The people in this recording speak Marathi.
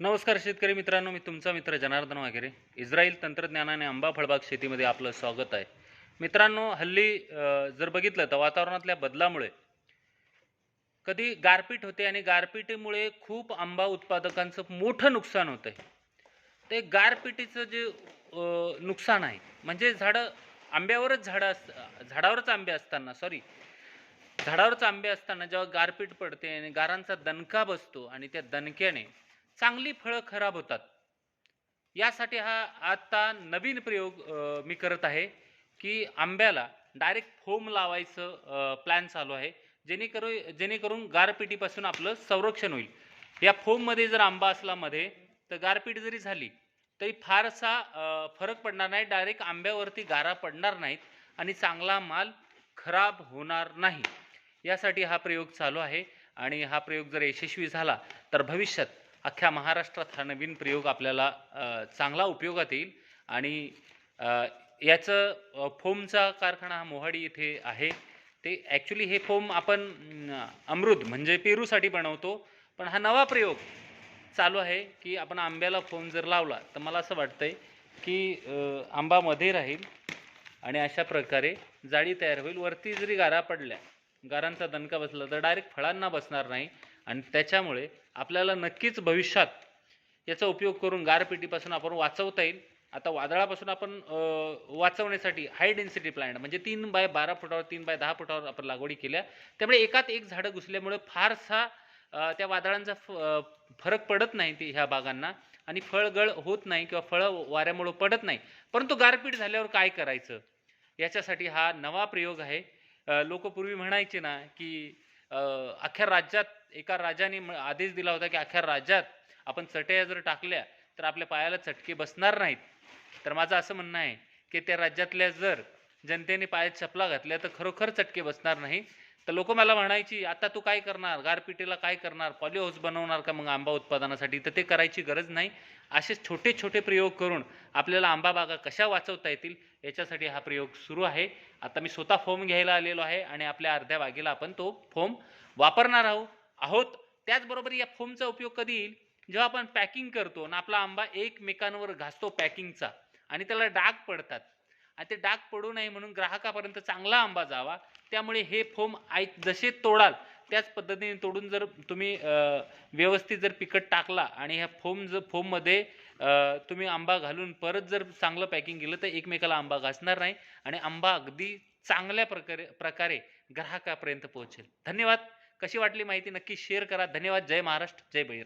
नमस्कार शेतकरी मित्रांनो मी तुमचा मित्र जनार्दन वाघेरे. इस्रायल तंत्रज्ञानाने आंबा फळबाग शेतीमध्ये आपलं स्वागत आहे. मित्रांनो हल्ली जर बघितलं तर वातावरणातल्या बदलामुळे कधी गारपीट होते आणि गारपिटीमुळे खूप आंबा उत्पादकांचं मोठं नुकसान होतं आहे ते गारपिटीचं जे नुकसान आहे म्हणजे झाडं आंब्यावरच झाडं अस झाडावरच आंबे असताना सॉरी झाडावरच आंबे असताना जेव्हा गारपीट पडते आणि गारांचा दणका बसतो आणि त्या दणक्याने चांगली फळं खराब होतात. यासाठी हा आता नवीन प्रयोग मी करत आहे की आंब्याला डायरेक्ट फोम लावायचं प्लॅन चालू आहे. जेणेकरून जेणेकरून गारपिटीपासून आपलं संरक्षण होईल. या फोममध्ये जर आंबा असला मध्ये तर गारपीट जरी झाली तरी फारसा फरक पडणार नाही. डायरेक्ट आंब्यावरती गारा पडणार नाहीत आणि चांगला माल खराब होणार नाही. यासाठी हा प्रयोग चालू आहे आणि हा प्रयोग जर यशस्वी झाला तर भविष्यात अख्ख्या महाराष्ट्रात हा नवीन प्रयोग आपल्याला चांगला उपयोगात येईल. आणि याचं फोमचा कारखाना हा मोहाडी येथे आहे. ते ॲक्च्युली हे फोम आपण अमृत म्हणजे पेरूसाठी बनवतो. पण हा नवा प्रयोग चालू आहे की आपण आंब्याला फोम जर लावला तर मला असं वाटतंय की आंबामध्ये आंबा मध्ये राहील आणि अशा प्रकारे जाळी तयार होईल. वरती जरी गारा पडल्या गारांचा दणका बसला तर डायरेक्ट फळांना बसणार नाही. आणि त्याच्यामुळे आपल्याला नक्कीच भविष्यात याचा उपयोग करून गारपिटीपासून आपण वाचवता येईल. आता वादळापासून आपण वाचवण्यासाठी हाय डेन्सिटी प्लांट म्हणजे तीन बाय बारा फुटावर तीन बाय दहा फुटावर आपण लागवडी केल्या. त्यामुळे एकात एक झाडं घुसल्यामुळे फारसा त्या वादळांचा फ फरक पडत नाही ते ह्या बागांना. आणि फळगळ होत नाही किंवा फळं वाऱ्यामुळं पडत नाही. परंतु गारपीट झाल्यावर काय करायचं? याच्यासाठी हा नवा प्रयोग आहे. लोक पूर्वी म्हणायचे ना की अख्ख्या राज्यात एका राजाने म- आदेश दिला होता की अख्ख्या राज्यात आपण चटया जर टाकल्या तर आपल्या पायाला चटके बसणार नाहीत. तर माझं असं म्हणणं आहे की त्या राज्यातल्या जर जनतेने पायात चपला घातल्या तर खरोखर चटके बसणार नाही. तर लोक मला म्हणायची आता तू काय करणार? गारपिटीला काय करणार? पॉली हाऊस बनवणार का मग आंबा उत्पादनासाठी? तर ते करायची गरज नाही. असे छोटे छोटे प्रयोग करून आपल्याला आंबा बागा कशा वाचवता येतील याच्यासाठी हा प्रयोग सुरू आहे. आता मी स्वतः फोम घ्यायला आलेलो आहे आणि आपल्या अर्ध्या बागेला आपण तो फोम वापरणार आहोत. आहोत. त्याचबरोबर या फोमचा उपयोग कधी येईल? जेव्हा आपण पॅकिंग करतो आणि आपला आंबा एकमेकांवर घासतो पॅकिंगचा आणि त्याला डाग पडतात. आणि ते डाग पडू नये म्हणून ग्राहकापर्यंत चांगला आंबा जावा. त्यामुळे हे फोम आय जसे तोडाल त्याच पद्धतीने तोडून जर तुम्ही व्यवस्थित जर पिकट टाकला आणि ह्या फोम जर फोममध्ये तुम्ही आंबा घालून परत जर चांगलं पॅकिंग केलं तर एकमेकाला आंबा घासणार नाही आणि आंबा अगदी चांगल्या प्रकारे प्रकारे ग्राहकापर्यंत पोहोचेल. धन्यवाद. कशी वाटली माहिती नक्की शेअर करा. धन्यवाद. जय महाराष्ट्र. जय बहिरा